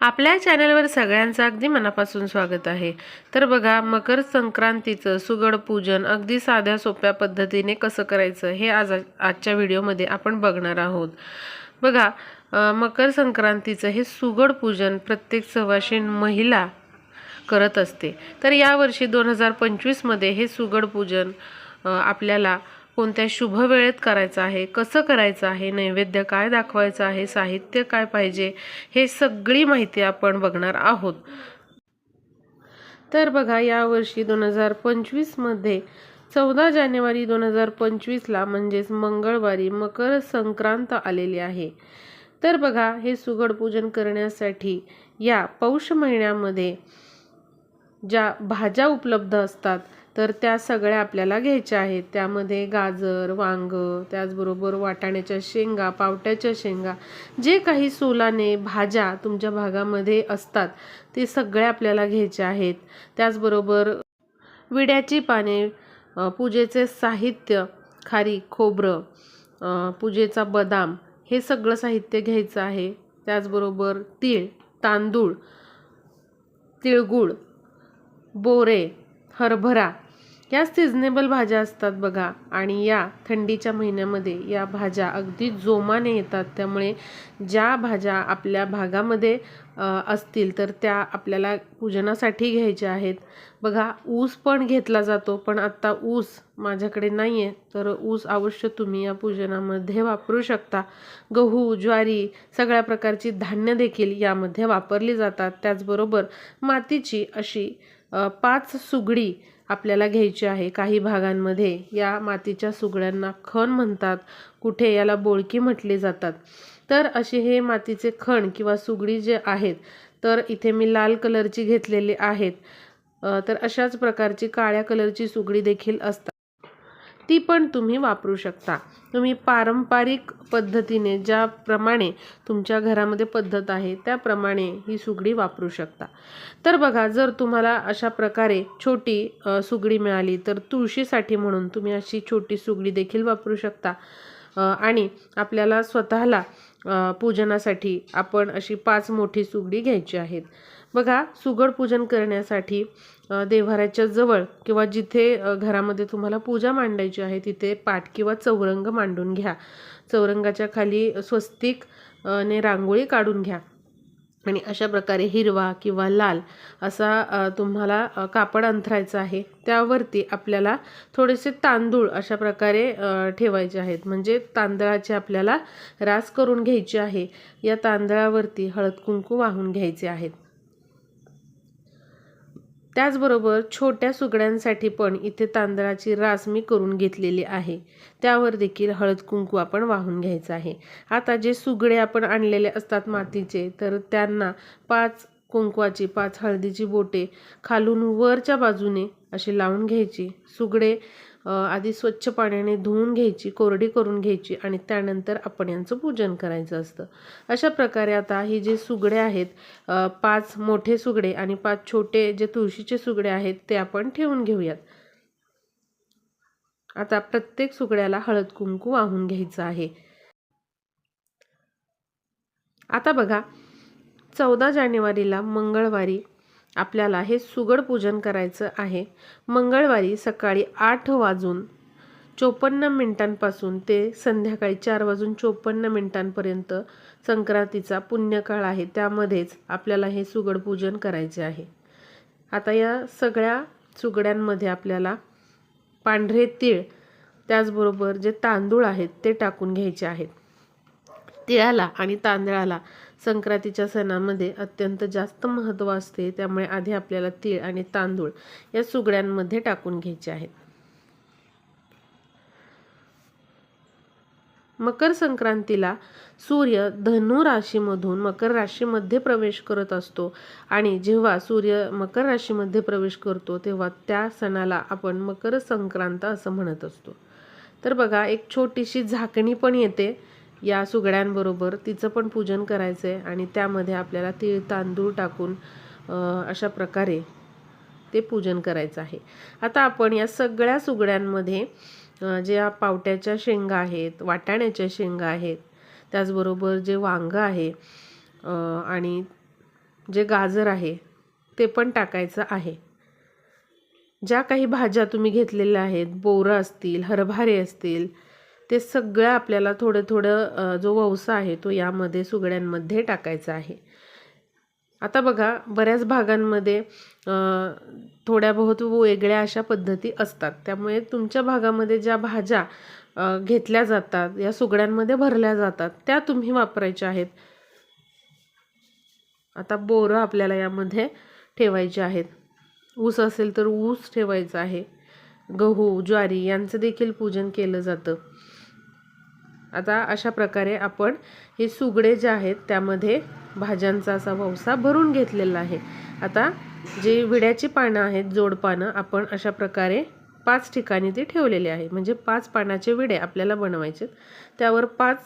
आपल्या चॅनलवर सगळ्यांचं अगदी मनापासून स्वागत आहे. तर बघा मकर संक्रांतीचं सुगड पूजन अगदी साध्या सोप्या पद्धतीने कसं करायचं हे आज आजच्या व्हिडिओमध्ये आपण बघणार आहोत. बघा मकर संक्रांतीचं हे सुगड पूजन प्रत्येक सवाशीण महिला करत असते. तर यावर्षी दोन हजार पंचवीसमध्ये हे सुगड पूजन आपल्याला कोणत्या शुभ वेळेत करायचं आहे? कसं करायचं आहे? नैवेद्य काय दाखवायचं आहे? साहित्य काय पाहिजे? हे सगळी माहिती आपण बघणार आहोत. तर बघा यावर्षी दोन हजार पंचवीसमध्ये चौदा जानेवारी दोन हजार पंचवीसला म्हणजेच मंगळवारी मकर संक्रांत आलेली आहे. तर बघा हे सुगड पूजन करण्यासाठी या पौष महिन्यामध्ये ज्या भाज्या उपलब्ध असतात तर त्या सगळ्या आपल्याला घ्यायच्या आहेत. त्यामध्ये गाजर वांग त्याचबरोबर वाटाण्याच्या शेंगा पावट्याच्या शेंगा जे काही सोलाने भाज्या तुमच्या भागामध्ये असतात ते सगळ्या आपल्याला घ्यायच्या आहेत. त्याचबरोबर विड्याची पाने पूजेचे साहित्य खारी खोबरं पूजेचा बदाम हे सगळं साहित्य घ्यायचं आहे. त्याचबरोबर तीळ तांदूळ तिळगुळ बोरे हरभरा या सिजनेबल भाज्या असतात बघा. आणि या थंडीच्या महिन्यामध्ये या भाज्या अगदी जोमाने येतात. त्यामुळे ज्या भाज्या आपल्या भागामध्ये असतील तर त्या आपल्याला पूजनासाठी घ्यायच्या आहेत. बघा ऊस पण घेतला जातो पण आत्ता ऊस माझ्याकडे नाही आहे तर ऊस अवश्य तुम्ही या पूजनामध्ये वापरू शकता. गहू ज्वारी सगळ्या प्रकारची धान्य देखील यामध्ये वापरली जातात. त्याचबरोबर मातीची अशी पाच सुगडी आपल्याला घ्यायची आहे. काही भागांमध्ये या मातीच्या सुगड्यांना खण म्हणतात. कुठे? याला बोळकी म्हटले जातात. तर असे हे मातीचे खण किंवा सुगडी जे आहेत तर इथे मी लाल कलरची घेतलेली आहेत. तर अशाच प्रकारची काळ्या कलरची सुगडी देखील असतात. ती पण तुम्ही वापरू शकता. तुम्ही पारंपरिक पद्धतीने ज्याप्रमाणे तुमच्या घरामध्ये पद्धत आहे त्याप्रमाणे ही सुगडी वापरू शकता. तर बघा जर तुम्हाला अशा प्रकारे छोटी सुगडी मिळाली तर तुळशीसाठी म्हणून तुम्ही अशी छोटी सुगडी देखील वापरू शकता. आणि आपल्याला स्वतःला पूजनासाठी आपण अशी पाच मोठी सुगडी घ्यायची आहेत. बघा सुगड पूजन करण्यासाठी देव्हाऱ्याच्या जवळ किंवा जिथे घरामध्ये तुम्हाला पूजा मांडायची आहे तिथे पाट किंवा चौरंग मांडून घ्या. चौरंगाच्या खाली स्वस्तिक ने रांगोळी काढून घ्या. आणि अशा प्रकारे हिरवा किंवा लाल असा तुम्हाला कापड अंथरायचं आहे. त्यावरती आपल्याला थोडेसे तांदूळ अशा प्रकारे ठेवायचे आहेत. म्हणजे तांदळाचे आपल्याला रास करून घ्यायची आहे. या तांदळावरती हळद कुंकू वाहून घ्यायचे आहेत. त्याचबरोबर छोट्या सुगड्यांसाठी पण इथे तांदळाची रास मी करून घेतलेली आहे. त्यावर देखील हळद कुंकू आपण वाहून घ्यायचं आहे. आता जे सुगडे आपण आणलेले असतात मातीचे तर त्यांना पाच कुंकवाची पाच हळदीची बोटे खालून वरच्या बाजूने अशी लावून घ्यायची. सुगडे आधी स्वच्छ पाण्याने धुवून घ्यायची कोरडी करून घ्यायची आणि त्यानंतर आपण यांचं पूजन करायचं असतं. अशा प्रकारे आता ही जे सुगडे आहेत पाच मोठे सुगडे आणि पाच छोटे जे तुळशीचे सुगडे आहेत ते आपण ठेवून घेऊयात. आता प्रत्येक सुगड्याला हळद कुंकू वाहून घ्यायचं आहे. आता बघा चौदा जानेवारीला मंगळवारी आपल्याला हे सुगड पूजन करायचं आहे. मंगळवारी सकाळी आठ वाजून चोपन्न मिनिटांपासून ते संध्याकाळी चार वाजून चोपन्न मिनिटांपर्यंत संक्रांतीचा पुण्यकाळ आहे. त्यामध्येच आपल्याला हे सुगड पूजन करायचे आहे. आता या सगळ्या सुगड्यांमध्ये आपल्याला पांढरे तीळ त्याचबरोबर जे तांदूळ आहेत ते टाकून घ्यायचे आहेत. तिळाला आणि तांदळाला संक्रांतीच्या सणामध्ये अत्यंत जास्त महत्त्व असते. त्यामुळे आधी आपल्याला तीळ आणि तांदूळ या सुगड्यांमध्ये टाकून घ्यायचे आहेत. मकर संक्रांतीला सूर्य धनु राशीमधून मकर राशीमध्ये प्रवेश करत असतो आणि जेव्हा सूर्य मकर राशीमध्ये प्रवेश करतो तेव्हा त्या सणाला आपण मकर संक्रांत असं म्हणत असतो. तर बघा एक छोटीशी झाकणी पण येते. या सुगड्यांबरोबर तिचं पण पूजन करायचं आहे आणि त्यामध्ये आपल्याला तीळ तांदूळ टाकून अशा प्रकारे ते पूजन करायचं आहे. आता आपण या सगळ्या सुगड्यांमध्ये ज्या पावट्याच्या शेंगा आहेत वाटाण्याच्या शेंगा आहेत त्याचबरोबर जे वांगं आहे आणि जे गाजर आहे ते पण टाकायचं आहे. ज्या काही भाज्या तुम्ही घेतलेल्या आहेत बोरं असतील हरभरे असतील ते सगळं आपल्याला थोडं थोडं जो वौसा आहे तो यामध्ये सुगड्यांमध्ये टाकायचा आहे. आता बघा बऱ्याच भागांमध्ये थोड्या बहुत वेगळ्या अशा पद्धती असतात. त्यामुळे तुमच्या भागामध्ये ज्या भाज्या घेतल्या जातात या सुगड्यांमध्ये भरल्या जातात त्या तुम्ही वापरायच्या आहेत. आता बोरं आपल्याला यामध्ये ठेवायचे आहेत. ऊस असेल तर ऊस ठेवायचा आहे. गहू ज्वारी यांचं देखील पूजन केलं जातं. आता अशा प्रकारे आपण हे सुगडे जे आहेत त्यामध्ये भाज्यांचा असा वौसा भरून घेतलेला आहे. आता जे विड्याची पानं आहेत जोडपानं आपण अशा प्रकारे पाच ठिकाणी ते ठेवलेले आहे. म्हणजे पाच पानाचे विडे आपल्याला बनवायचे त्यावर पाच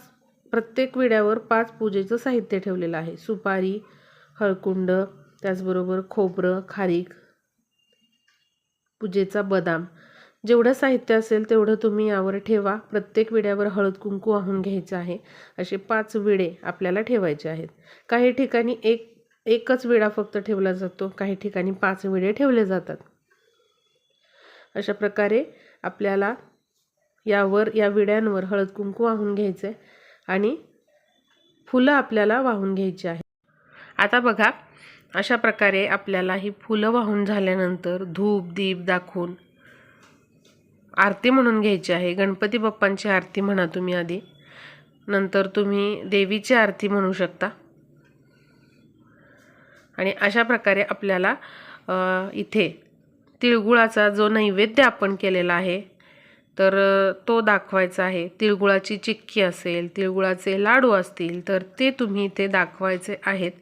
प्रत्येक विड्यावर पाच पूजेचं साहित्य ठेवलेलं आहे. सुपारी हळकुंड त्याचबरोबर खोबरं खारीक पूजेचा बदाम. जेवढं साहित्य असेल तेवढं तुम्ही यावर ठेवा. प्रत्येक विड्यावर हळद कुंकू वाहून घ्यायचं आहे. असे पाच विडे आपल्याला ठेवायचे आहेत. काही ठिकाणी एक एकच विडा फक्त ठेवला जातो. काही ठिकाणी पाच विडे ठेवले जातात. अशा प्रकारे आपल्याला यावर या विड्यांवर हळद कुंकू वाहून घ्यायचं आहे आणि फुलं आपल्याला वाहून घ्यायची आहे आता बघा अशा प्रकारे आपल्याला ही फुलं वाहून झाल्यानंतर धूप दीप दाखवून आरती म्हणून घ्यायची आहे. गणपती बाप्पांची आरती म्हणा तुम्ही आधी. नंतर तुम्ही देवीची आरती म्हणू शकता. आणि अशा प्रकारे आपल्याला इथे तिळगुळाचा जो नैवेद्य आपण केलेला आहे तर तो दाखवायचा आहे. तिळगुळाची चिक्की असेल तिळगुळाचे लाडू असतील तर ते तुम्ही इथे दाखवायचे आहेत.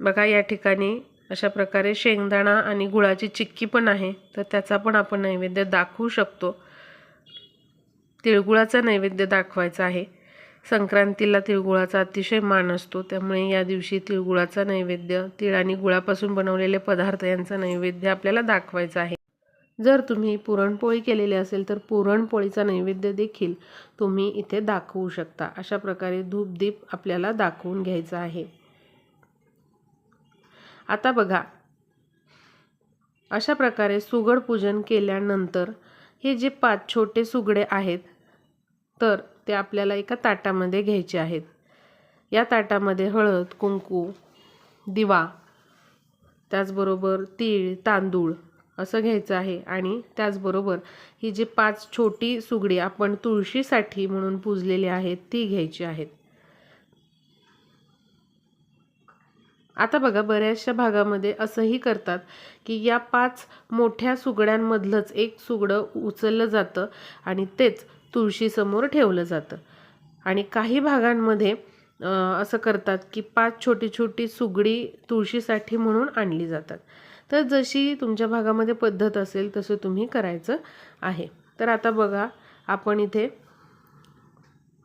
बघा या ठिकाणी अशा प्रकारे शेंगदाणा आणि गुळाची चिक्की पण आहे तर त्याचा पण आपण नैवेद्य दाखवू शकतो. तिळगुळाचा नैवेद्य दाखवायचा आहे. संक्रांतीला तिळगुळाचा अतिशय मान असतो त्यामुळे या दिवशी तिळगुळाचा नैवेद्य तिळ आणि गुळापासून बनवलेले पदार्थ यांचा नैवेद्य आपल्याला दाखवायचा आहे. जर तुम्ही पुरणपोळी केलेली असेल तर पुरणपोळीचा नैवेद्य देखील तुम्ही इथे दाखवू शकता. अशा प्रकारे धूपदीप आपल्याला दाखवून घ्यायचा आहे. आता बघा. अशा प्रकारे सुगड पूजन केल्यानंतर हे जे पाच छोटे सुगडे आहेत तर ते आपल्याला एका ताटामध्ये घ्यायचे आहेत. या ताटामध्ये हळद कुंकू दिवा त्याचबरोबर तीळ तांदूळ असं घ्यायचं आहे आणि त्याचबरोबर ही जी पाच छोटी सुगडी आपण तुळशीसाठी म्हणून पूजलेली आहेत ती घ्यायची आहेत. आता बघा बऱ्याचशा भागामध्ये असंही करतात की या पाच मोठ्या सुगड्यांमधलंच एक सुगडं उचललं जातं आणि तेच तुळशीसमोर ठेवलं जातं. आणि काही भागांमध्ये असं करतात की पाच छोटी छोटी सुगडी तुळशीसाठी म्हणून आणली जातात. तर जशी तुमच्या भागामध्ये पद्धत असेल तसं तुम्ही करायचं आहे. तर आता बघा आपण इथे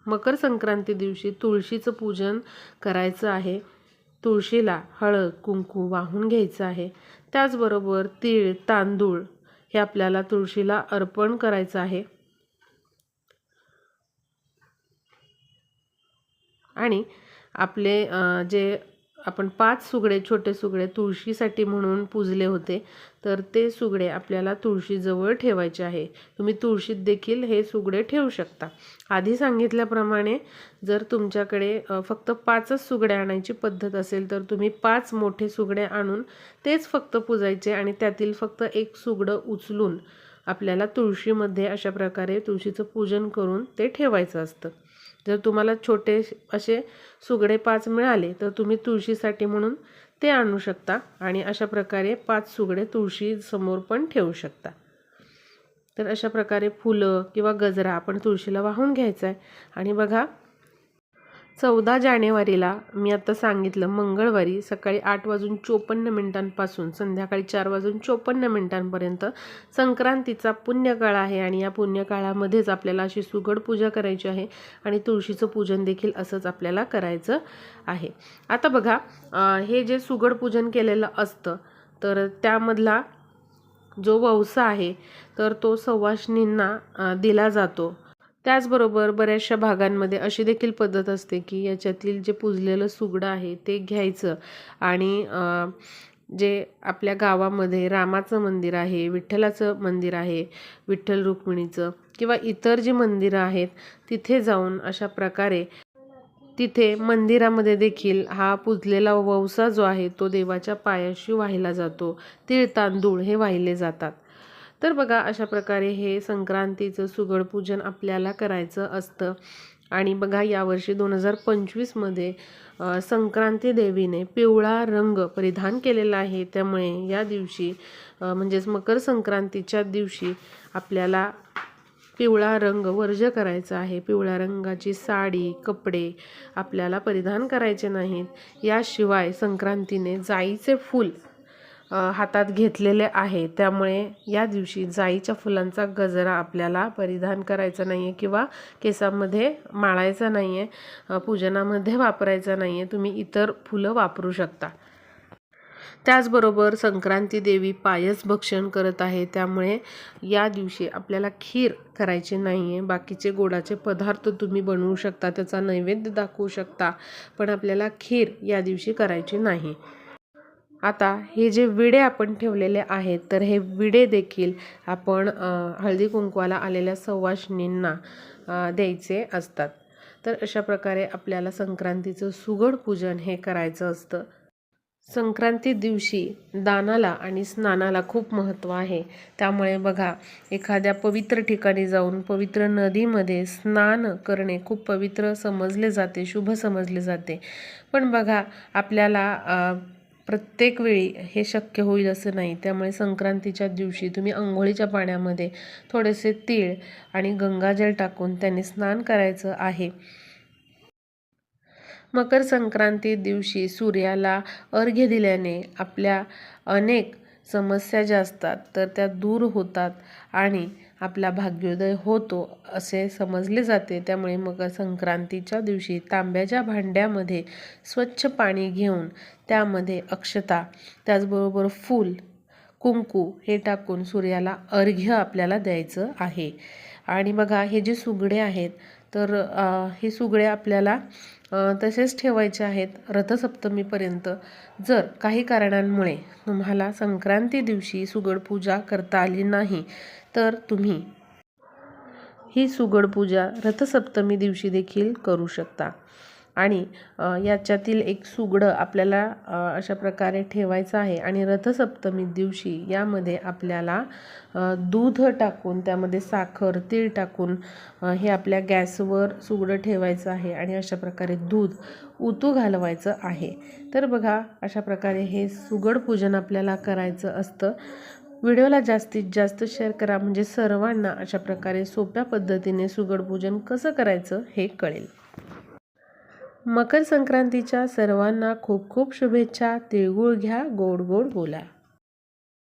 मकर संक्रांती दिवशी तुळशीचं पूजन करायचं आहे. तुळशीला हळद कुंकू वाहून घ्यायचं आहे. त्याचबरोबर तीळ तांदूळ हे आपल्याला तुळशीला अर्पण करायचं आहे. आणि आपले जे आपण पाच सुगडे छोटे सुगडे तुळशीसाठी म्हणून पूजले होते. तर ते सुगडे आपल्याला तुळशीजवळ ठेवायचे आहे. तुम्ही तुळशीत देखील हे सुगडे ठेवू शकता. आधी सांगितल्याप्रमाणे जर तुमच्याकडे फक्त पाचच सुगडे आणायची पद्धत असेल तर तुम्ही पाच मोठे सुगडे आणून तेच फक्त पुजायचे आणि त्यातील फक्त एक सुगडं उचलून आपल्याला तुळशीमध्ये अशा प्रकारे तुळशीचं पूजन करून ते ठेवायचं असतं. जर तुम्हाला छोटे असे सुगडे पाच मिळाले तर तुम्ही तुळशीसाठी म्हणून ते आणू शकता आणि अशा प्रकारे पाच सुगडे तुळशीसमोर पण ठेवू शकता. तर अशा प्रकारे फुलं किंवा गजरा आपण तुळशीला वाहून घ्यायचा आहे. आणि बघा चौदा जानेवारीला मी आत्ता सांगितलं मंगळवारी सकाळी आठ वाजून चोपन्न मिनिटांपासून संध्याकाळी चार वाजून चोपन्न मिनिटांपर्यंत संक्रांतीचा पुण्यकाळ आहे आणि या पुण्यकाळामध्येच आपल्याला अशी सुगड पूजा करायची आहे आणि तुळशीचं पूजन देखील असंच आपल्याला करायचं आहे. आता बघा हे जे सुगड पूजन केलेलं असतं तर त्यामधला जो वंसा आहे तर तो सवाष्णींना दिला जातो. त्याचबरोबर बऱ्याचशा भागांमध्ये अशी देखील पद्धत असते की याच्यातील जे पुजलेलं सुगडं आहे ते घ्यायचं. आणि जे आपल्या गावामध्ये रामाचं मंदिर आहे विठ्ठलाचं मंदिर आहे विठ्ठल रुक्मिणीचं किंवा इतर जी मंदिरं आहेत तिथे जाऊन अशा प्रकारे तिथे मंदिरामध्ये देखील हा पुजलेला ववसा जो आहे तो देवाच्या पायाशी वाहिला जातो. तीळ तांदूळ हे वाहिले जातात. तर बघा अशा प्रकारे हे संक्रांतीचं सुगड पूजन आपल्याला करायचं असतं. आणि बघा यावर्षी दोन हजार पंचवीसमध्ये संक्रांती देवीने पिवळा रंग परिधान केलेला आहे. त्यामुळे या दिवशी म्हणजेच मकर संक्रांतीच्या दिवशी आपल्याला पिवळा रंग वर्ज करायचा आहे. पिवळ्या रंगाची साडी कपडे आपल्याला परिधान करायचे नाहीत. याशिवाय संक्रांतीने जाईचे फूल हातात घेतलेले आहे. त्यामुळे या दिवशी जाईच्या फुलांचा गजरा आपल्याला परिधान करायचा नाही आहे किंवा केसांमध्ये माळायचा नाही आहे पूजनामध्ये वापरायचा नाही आहे तुम्ही इतर फुलं वापरू शकता. त्याचबरोबर संक्रांती देवी पायस भक्षण करत आहे. त्यामुळे या दिवशी आपल्याला खीर करायची नाही आहे बाकीचे गोडाचे पदार्थ तुम्ही बनवू शकता. त्याचा नैवेद्य दाखवू शकता. पण आपल्याला खीर या दिवशी करायची नाही. आता हे जे विडे आपण ठेवलेले आहेत तर हे विडे देखील आपण हळदी कुंकवाला आलेल्या सवाशिणींना द्यायचे असतात. तर अशा प्रकारे आपल्याला संक्रांतीचं सुगड पूजन हे करायचं असतं. संक्रांती दिवशी दानाला आणि स्नानाला खूप महत्त्व आहे. त्यामुळे बघा एखाद्या पवित्र ठिकाणी जाऊन पवित्र नदीमध्ये स्नान करणे खूप पवित्र समजले जाते शुभ समजले जाते. पण बघा आपल्याला प्रत्येक वेळी हे शक्य होईल असं नाही. त्यामुळे संक्रांतीच्या दिवशी तुम्ही आंघोळीच्या पाण्यामध्ये थोडेसे तीळ आणि गंगाजल टाकून त्याने स्नान करायचं आहे. मकर संक्रांती दिवशी सूर्याला अर्घ्य दिल्याने आपल्या अनेक समस्या ज्या असतात तर त्या दूर होतात आणि आपला भाग्योदय होतो असे समजले जाते. त्यामुळे मकर संक्रांतीच्या दिवशी तांब्याच्या भांड्यामध्ये स्वच्छ पाणी घेऊन त्यामध्ये अक्षता त्याचबरोबर फूल कुंकू हे टाकून सूर्याला अर्घ्य आपल्याला द्यायचं आहे. आणि बघा हे जे सुगडे आहेत तर हे सुगडे आपल्याला तसेच ठेवायचे आहेत रथसप्तमीपर्यंत. जर काही कारणांमुळे तुम्हाला संक्रांती दिवशी सुगड पूजा करता आली नाही तर तुम्ही ही सुगड पूजा रथसप्तमी दिवशी देखील करू शकता. आणि याच्यातील एक सुगडं आपल्याला अशा प्रकारे ठेवायचं आहे. आणि रथसप्तमी दिवशी यामध्ये आपल्याला दूध टाकून त्यामध्ये साखर तीळ टाकून हे आपल्या गॅसवर सुगडं ठेवायचं आहे आणि अशा प्रकारे दूध उतू घालवायचं आहे. तर बघा अशा प्रकारे हे सुगड पूजन आपल्याला करायचं असतं. व्हिडिओला जास्तीत जास्त शेअर करा. म्हणजे सर्वांना अशा प्रकारे सोप्या पद्धतीने सुगड पूजन कसं करायचं हे कळेल. मकर संक्रांतीच्या सर्वांना खूप खूप शुभेच्छा. तिळगुळ घ्या गोड गोड बोला.